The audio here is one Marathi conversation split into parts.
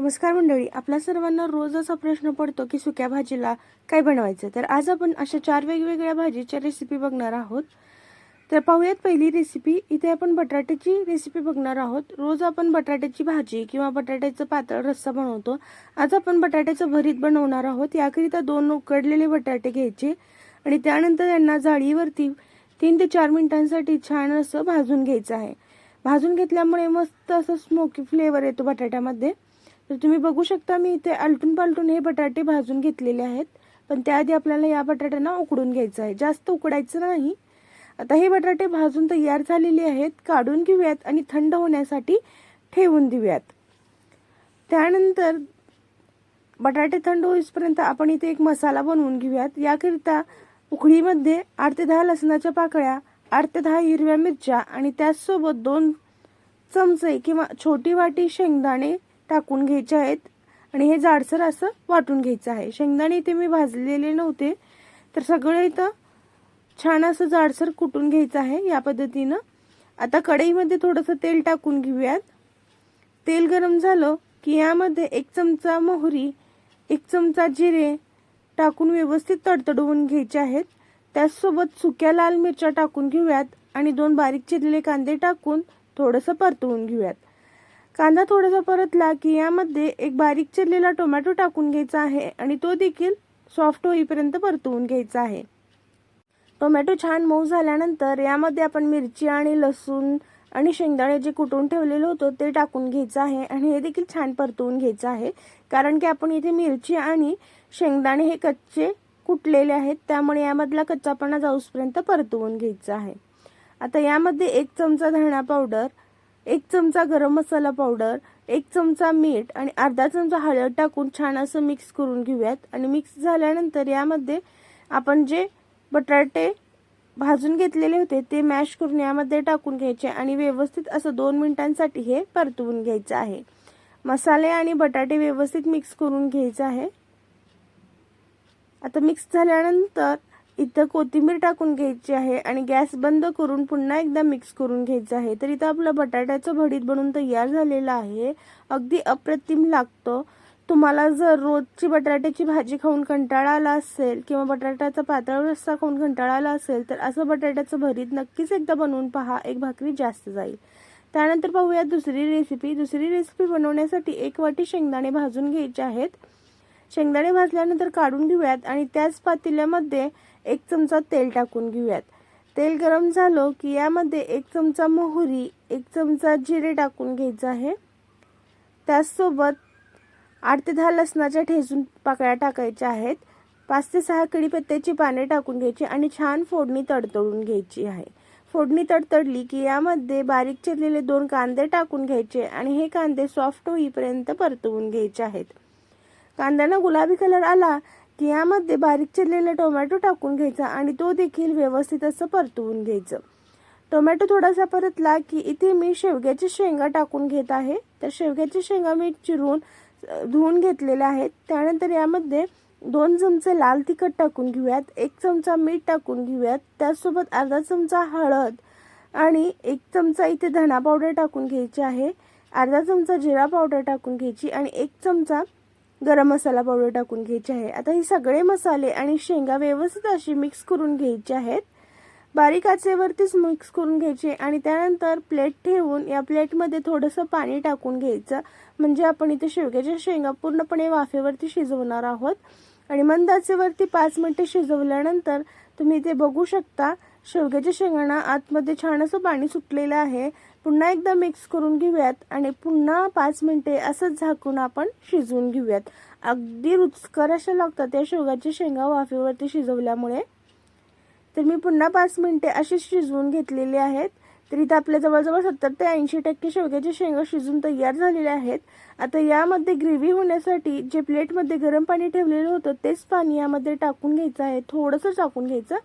नमस्कार मंडळी आपल्या सर्वांना रोज असा प्रश्न पडतो की सुक्या भाजीला काय बनवायचं? तर आज आपण अशा चार वेगवेगळ्या भाजीच्या रेसिपी बघणार आहोत. तर पाहूयात पहिली रेसिपी इथे आपण बटाट्याची रेसिपी बघणार आहोत. रोज आपण बटाट्याची भाजी किंवा बटाट्याचं पातळ रस्सा बनवतो. आज आपण बटाट्याचं भरीत बनवणार आहोत. याकरिता दोन उकडलेले बटाटे घ्यायचे आणि त्यानंतर त्यांना जाळीवरती तीन ते चार मिनिटांसाठी छान असं भाजून घ्यायचं आहे. भाजून घेतल्यामुळे मस्त असं स्मोकी फ्लेवर येतो बटाट्यामध्ये. तर तुम्ही बघू शकता मी इथे आलटून पालटून हे बटाटे भाजून घेतलेले आहेत. पण त्याआधी आपल्याला या बटाट्यांना उकडून घ्यायचं आहे. जास्त उकडायचं नाही. आता हे बटाटे भाजून तयार झालेले आहेत. काढून घेऊयात आणि थंड होण्यासाठी ठेवून देऊयात. त्यानंतर बटाटे थंड होईपर्यंत आपण इथे एक मसाला बनवून घेऊयात. याकरिता उकळीमध्ये आठ ते दहा लसणाच्या पाकळ्या आठ ते दहा हिरव्या मिरच्या आणि त्याचसोबत दोन चमचे किंवा छोटी वाटी शेंगदाणे टाकून घ्यायचे आहेत आणि हे जाडसर असं वाटून घ्यायचं आहे. शेंगदाणे इथे मी भाजलेले नव्हते तर सगळं इथं छान असं जाडसर कुटून घ्यायचं आहे या पद्धतीनं. आता कढईमध्ये थोडंसं तेल टाकून घेऊयात. तेल गरम झालं की यामध्ये एक चमचा मोहरी एक चमचा जिरे टाकून व्यवस्थित तडतडवून घ्यायचे आहेत. त्याचसोबत सुक्या लाल मिरच्या टाकून घेऊयात आणि दोन बारीक चिरलेले कांदे टाकून थोडंसं परतवून घेऊयात. कांदा थोडासा परतला की यामध्ये एक बारीक चिरलेला टोमॅटो टाकून घ्यायचा आहे आणि तो देखील सॉफ्ट होईपर्यंत परतवून घ्यायचा आहे. टोमॅटो छान मऊ झाल्यानंतर यामध्ये आपण मिरची आणि लसूण आणि शेंगदाणे जे कुटून ठेवलेलं होतं ते टाकून घ्यायचं आहे आणि हे देखील छान परतवून घ्यायचं आहे. कारण की आपण इथे मिरची आणि शेंगदाणे हे कच्चे कुटलेले आहेत त्यामुळे यामधला कच्चापणा जाऊसपर्यंत परतवून घ्यायचा आहे. आता यामध्ये एक चमचा धणा पावडर एक चमचा गरम मसाला पावडर एक चमचा मीठ आणि अर्धा चमचा हळद टाकून छान असं मिक्स करून घेऊयात. आणि मिक्स झाल्यानंतर यामध्ये आपण जे बटाटे भाजून घेतलेले होते ते मॅश करून यामध्ये टाकून घ्यायचे आणि व्यवस्थित असं दोन मिनिटांसाठी हे परतवून घ्यायचं आहे. मसाले आणि बटाटे व्यवस्थित मिक्स करून घ्यायचं आहे. आता मिक्स झाल्यानंतर इथं कोथिंबीर टाकून घ्यायची आहे आणि गॅस बंद करून पुन्हा एकदा मिक्स करून घ्यायचं आहे. तर इथं आपलं बटाट्याचं भडीत बनून तयार झालेलं आहे. अगदी अप्रतिम लागतं. तुम्हाला जर रोजची बटाट्याची भाजी खाऊन कंटाळा आला असेल किंवा बटाट्याचा पातळ रस्सा खाऊन कंटाळा आला असेल तर असं बटाट्याचं भरीत नक्कीच एकदा बनवून पहा. एक भाकरी जास्त जाईल. त्यानंतर पाहूया दुसरी रेसिपी दुसरी रेसिपी बनवण्यासाठी एक वाटी शेंगदाणे भाजून घ्यायचे आहेत. शेंगदाणे भाजल्यानंतर काढून घेऊयात आणि त्याच पातेल्यामध्ये एक चमचा तेल टाकून घेऊयात. तेल गरम झालं की यामध्ये एक चमचा मोहरी एक चमचा जिरे टाकून घ्यायचं आहे. त्याचसोबत आठ ते दहा लसणाच्या ठेचून पाकळ्या टाकायच्या आहेत. पाच ते सहा कढीपत्त्याची पाने टाकून घ्यायची आणि छान फोडणी तडतडून घ्यायची आहे. फोडणी तडतडली की यामध्ये बारीक चिरलेले दोन कांदे टाकून घ्यायचे आणि हे कांदे सॉफ्ट होईपर्यंत परतवून घ्यायचे आहेत. कांद्यांना गुलाबी कलर आला की यामध्ये बारीक चिरलेला टोमॅटो टाकून घ्यायचा आणि तो देखील व्यवस्थित असं परतवून घ्यायचं. टोमॅटो थोडासा परतला की इथे मी शेवग्याची शेंगा टाकून घेत आहे. तर शेवग्याच्या शेंगा मी चिरून धुवून घेतलेल्या आहेत. त्यानंतर यामध्ये दोन चमचे लाल तिखट टाकून घेऊयात एक चमचा मीठ टाकून घेऊयात त्याचसोबत अर्धा चमचा हळद आणि एक चमचा इथे धणा पावडर टाकून घ्यायची आहे. अर्धा चमचा जिरा पावडर टाकून घ्यायची आणि एक चमचा गरम मसाला पावडर टाकून घ्यायची आहे. आता हे सगळे मसाले आणि शेंगा व्यवस्थित अशी मिक्स करून घ्यायचे आहेत. बारीक आचेवरतीच मिक्स करून घ्यायचे आणि त्यानंतर प्लेट ठेवून या प्लेटमध्ये थोडंसं पाणी टाकून घ्यायचं. म्हणजे आपण इथे शेवग्याच्या शेंगा पूर्णपणे वाफेवरती शिजवणार आहोत. आणि मंद आचेवरती पाच मिनटे शिजवल्यानंतर तुम्ही इथे बघू शकता शेवग्याच्या शेंगांना आतमध्ये छान असं पाणी सुटलेलं आहे. पुन्हा एकदा मिक्स करून घेऊयात आणि पुन्हा पाच मिनटे असंच झाकून आपण शिजवून घेऊयात. अगदी रुचकर अशा लागतात या शेवगाच्या शेंगा वाफेवरती शिजवल्यामुळे. तर मी पुन्हा पाच मिनटे अशीच शिजवून घेतलेली आहेत. तर इथं आपल्या जवळजवळ सत्तर ते ऐंशी टक्के शेवग्याच्या शेंगा शिजून तयार झालेल्या आहेत. आता यामध्ये ग्रेव्ही होण्यासाठी जे प्लेटमध्ये गरम पाणी ठेवलेलं होतं तेच पाणी यामध्ये टाकून घ्यायचं आहे. थोडंसं टाकून घ्यायचं.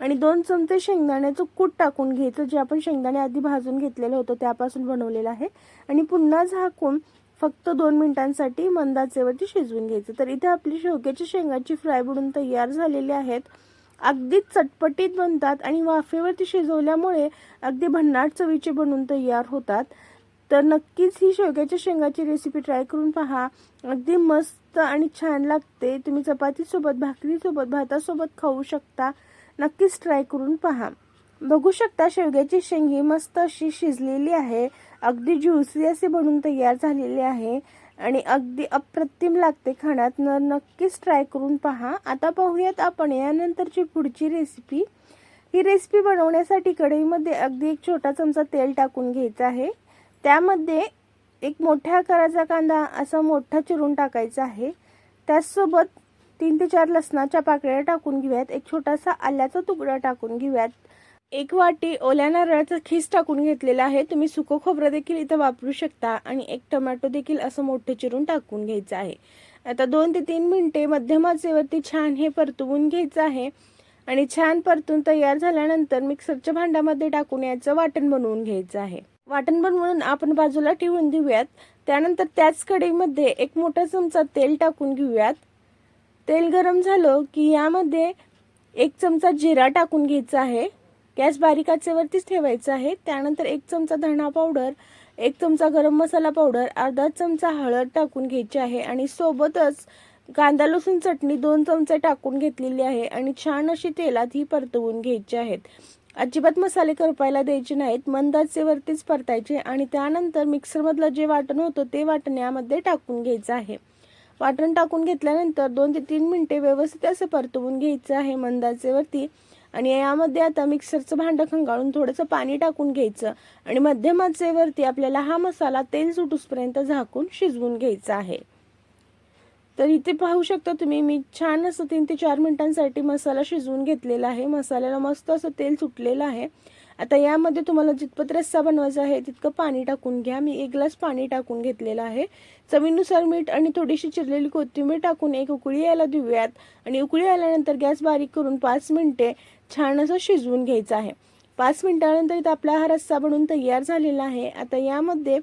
आणि दोन चमचे शेंगदाण्याचं कूट टाकून घ्यायचं जे आपण शेंगदाणे आधी भाजून घेतलेलं होतं त्यापासून बनवलेलं आहे. आणि पुन्हा झाकून फक्त दोन मिनिटांसाठी मंदाचेवरती शिजवून घ्यायचं. तर इथे आपली शेवग्याची शेंगाची फ्राय बनून तयार झालेली आहेत. अगदी चटपटीत बनतात आणि वाफेवरती शिजवल्यामुळे अगदी भन्नाट चवीचे बनून तयार होतात. तर नक्कीच ही शेवग्याच्या शेंगाची रेसिपी ट्राय करून पहा. अगदी मस्त आणि छान लागते. तुम्ही चपातीसोबत भाकरीसोबत भातासोबत खाऊ शकता. नक्कीच ट्राय करून पहा. बघू शकता शेवग्याची शेंग ही मस्त अशी शिजलेली आहे. अगदी ज्युसी असे बनून तयार झालेली आहे. आणि अगदी अप्रतिम लागते खाण्यात. न नक्कीच ट्राय करून पहा. आता पाहूयात आपण यानंतरची पुढची रेसिपी ही रेसिपी बनवण्यासाठी कढईमध्ये अगदी एक छोटा चमचा तेल टाकून घ्यायचं आहे. त्यामध्ये एक मोठ्या आकाराचा कांदा असा मोठा चिरून टाकायचा आहे. त्याचसोबत तीन ते चार लसणाच्या पाकळ्या टाकून घेऊयात. एक छोटासा आल्याचा तुकडा टाकून घेऊयात. एक वाटी ओल्या नारळाचा खीस टाकून घेतलेला आहे. तुम्ही सुकं खोबरं देखील इथं वापरू शकता आणि एक टोमॅटो देखील असं मोठे चिरून टाकून घ्यायचं आहे. आता दोन ते तीन मिनटे मध्यम आचेवरती छान हे परतवून घ्यायचं आहे. आणि छान परतून तयार झाल्यानंतर मिक्सरच्या भांड्यामध्ये टाकून याचं वाटण बनवून घ्यायचं आहे. वाटण बनवून आपण बाजूला ठेवून देऊयात. त्यानंतर त्याच कढईमध्ये एक मोठा चमचा तेल टाकून घेऊयात. तेल गरम झालं की यामध्ये एक चमचा जिरा टाकून घ्यायचा आहे. गॅस बारीक आचेवरतीच ठेवायचा आहे. त्यानंतर एक चमचा धणा पावडर एक चमचा गरम मसाला पावडर अर्धा चमचा हळद टाकून घ्यायची आहे आणि सोबतच कांदा लसूण चटणी दोन चमचे टाकून घेतलेली आहे आणि छान अशी तेलात ही परतवून घ्यायची आहेत. अजिबात मसाले करपायला द्यायचे नाहीत मंदाचेवरतीच परतायचे आणि त्यानंतर मिक्सरमधलं जे वाटण होतं ते वाटण यामध्ये टाकून घ्यायचं आहे. वाटण टाकून घेतल्यानंतर दोन ते तीन मिनिटे व्यवस्थित असं परतवून घ्यायचं आहे मंदाचेवरती आणि यामध्ये आता मिक्सरचं भांडं खंगाळून थोडंसं पाणी टाकून घ्यायचं. आणि मध्यम आचेवरती आपल्याला हा मसाला तेल सुटूसपर्यंत झाकून शिजवून घ्यायचा आहे. तर इथे पाहू शकता तुम्ही मी छान असं तीन ते चार मिनिटांसाठी मसाला शिजवून घेतलेला आहे. मसाल्याला मस्त असं तेल सुटलेलं आहे. आता यामध्ये तुम्हाला जितपत रस्सा बनवायचा आहे तितकं पाणी टाकून घ्या. मी एक ग्लास पाणी टाकून घेतलेलं आहे. चवीनुसार मीठ आणि थोडीशी चिरलेली कोथिंबीर टाकून एक उकळी यायला देऊयात. आणि उकळी आल्यानंतर गॅस बारीक करून पाच मिनिटे छान असं शिजवून घ्यायचं आहे. पाच मिनटानंतर इथं आपला हा रस्सा बनवून तयार झालेला आहे. आता यामध्ये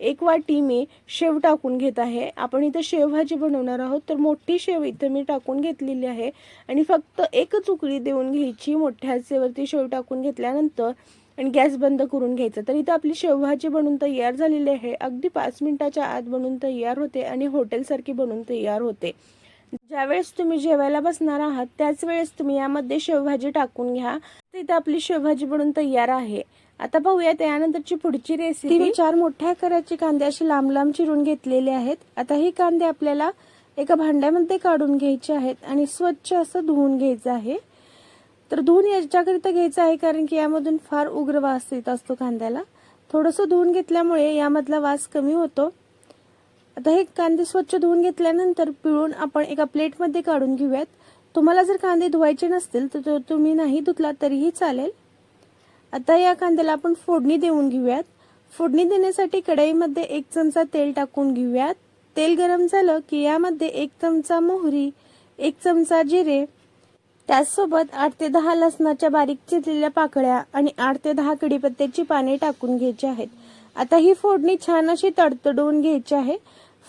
एक वाटी मी शेव टाकून घेत आहे. आपण इथं शेवभाजी बनवणार आहोत तर मोठी शेव इथं मी टाकून घेतलेली आहे. आणि फक्त एकच उकळी देऊन घ्यायची मोठ्या हाचेवरती शेव टाकून घेतल्यानंतर आणि गॅस बंद करून घ्यायचं. तर इथं आपली शेवभाजी बनवून तयार झालेली आहे. अगदी पाच मिनिटाच्या आत बनून तयार होते आणि हॉटेलसारखी बनवून तयार होते. ज्यावेळेस तुम्ही जेवायला बसणार आहात त्याच वेळेस तुम्ही यामध्ये शेवभाजी टाकून घ्या. तिथं आपली शेवभाजी बनून तयार आहे. आता पाहूया त्यानंतरची पुढची रेसिपी मी चार मोठ्या आकाराचे कांदे असे लांब लांब चिरून घेतलेले आहेत. आता हे कांदे आपल्याला एका भांड्यामध्ये काढून घ्यायचे आहेत आणि स्वच्छ असं धुवून घ्यायचं आहे. तर धुवून याच्याकरिता घ्यायचं आहे कारण की यामधून फार उग्र वास येत असतो कांद्याला. थोडंसं धुवून घेतल्यामुळे यामधला वास कमी होतो. आता हे कांदे स्वच्छ धुवून घेतल्यानंतर पिळून आपण एका प्लेटमध्ये काढून घेऊयात. तुम्हाला जर कांदे धुवायचे नसतील तर तुम्ही नाही धुतला तरीही चालेल. आता या कांद्याला आपण फोडणी देऊन घेऊयात. फोडणी देण्यासाठी कढईमध्ये एक चमचा तेल टाकून घेऊयात. तेल गरम झालं की यामध्ये एक चमचा मोहरी एक चमचा जिरे त्याचसोबत आठ ते दहा लसणाच्या बारीक चिरलेल्या पाकळ्या आणि आठ ते दहा कडीपत्त्याची पाने टाकून घ्यायची आहेत. आता ही फोडणी छान अशी तडतडवून घ्यायची आहे.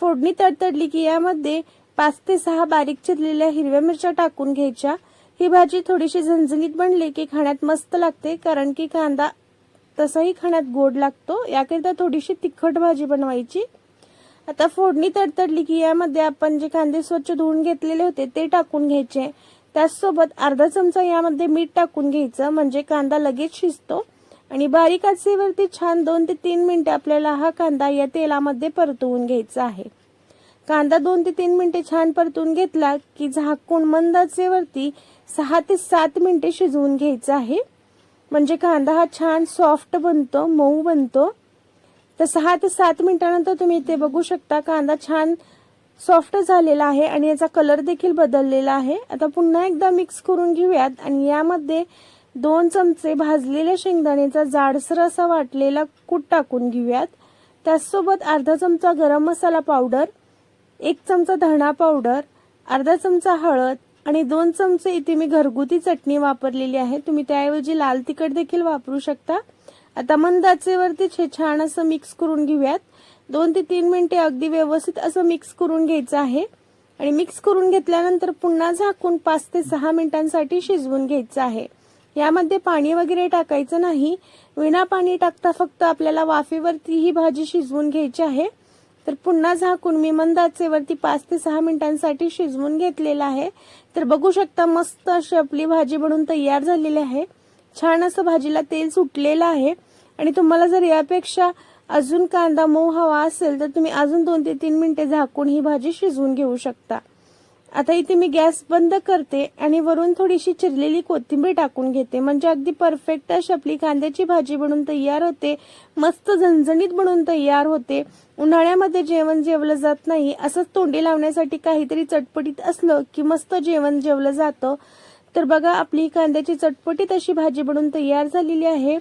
फोडणी तडतडली की यामध्ये पाच ते सहा बारीक चिरलेल्या हिरव्या मिरच्या टाकून घ्यायच्या. ही भाजी थोडीशी झणझणीत बनली की खाण्यात मस्त लागते कारण की कांदा तसाही खाण्यात गोड लागतो. याकरिता थोडीशी तिखट भाजी बनवायची. आता फोडणी तडतडली की यामध्ये आपण जे कांदे स्वच्छ धुवून घेतलेले होते ते टाकून घ्यायचे. त्याचसोबत अर्धा चमचा यामध्ये मीठ टाकून घ्यायचं म्हणजे कांदा लगेच शिजतो. आणि बारीक आचेवरती छान दोन ते तीन मिनिटे आपल्याला हा कांदा या तेलामध्ये परतवून घ्यायचा आहे. कांदा दोन ते तीन मिनिटे छान परतून घेतला की झाकून मंद आचेवरती सहा ते सात मिनिटे शिजवून घ्यायचा आहे. म्हणजे कांदा हा छान सॉफ्ट बनतो मऊ बनतो. तर सहा ते सात मिनिटानंतर तुम्ही इथे बघू शकता कांदा छान सॉफ्ट झालेला आहे आणि याचा कलर देखील बदललेला आहे. आता पुन्हा एकदा मिक्स करून घेऊयात आणि यामध्ये दोन चमचे भाजलेल्या शेंगदाण्याचा जाडसर असा वाटलेला कूट टाकून घेऊयात. त्याचसोबत अर्धा चमचा गरम मसाला पावडर एक चमचा धणा पावडर अर्धा चमचा हळद आणि दोन चमचे इथे मी घरगुती चटणी वापरलेली आहे. तुम्ही त्याऐवजी लाल तिखट देखील वापरू शकता. आता मंद आचेवरती छे छान असं मिक्स करून घेऊयात. दोन ते तीन मिनिटे अगदी व्यवस्थित असं मिक्स करून घ्यायचं आहे. आणि मिक्स करून घेतल्यानंतर पुन्हा झाकून पाच ते सहा मिनिटांसाठी शिजवून घ्यायचं आहे. यामध्ये पाणी वगैरे टाकायचं नाही. विना पाणी टाकता फक्त आपल्याला वाफेवरती ही भाजी शिजवून घ्यायची आहे. तर पुन्हा झाकून मी मंद आचेवरती पाच ते सहा मिनिटांसाठी शिजवून घेतलेलं आहे. तर बघू शकता मस्त अशी आपली भाजी बनून तयार झालेली आहे. छान असं भाजीला तेल सुटलेलं आहे. आणि तुम्हाला जर यापेक्षा अजून कांदा मऊ हवा असेल तर तुम्ही अजून दोन ते तीन मिनिटे झाकून ही भाजी शिजवून घेऊ शकता. आता इथे मी गॅस बंद करते आणि वरून थोडीशी चिरलेली कोथिंबीर टाकून घेते. म्हणजे अगदी परफेक्ट अशी आपली कांद्याची भाजी बनून तयार होते. मस्त झणझणीत बनून तयार होते. उन्हाळ्यामध्ये जेवण जेवलं जात नाही. असंच तोंडी लावण्यासाठी काहीतरी चटपटीत असलं की मस्त जेवण जेवलं जातं. तर बघा आपली कांद्याची चटपटीत अशी भाजी बनून तयार झालेली आहे.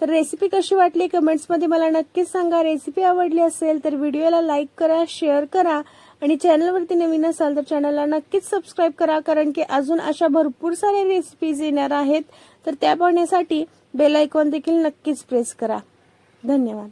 तर रेसिपी कशी वाटली? कमेंट्समध्ये मला नक्कीच सांगा. रेसिपी आवडली असेल तर व्हिडिओला लाईक करा शेअर करा. आणि चॅनलवरती नवीन असाल तर चॅनलला नक्कीच सबस्क्राईब करा कारण की अजून अशा भरपूर साऱ्या रेसिपीज येणार आहेत. तर त्या पाहण्यासाठी बेल आयकॉन देखील नक्कीच प्रेस करा. धन्यवाद.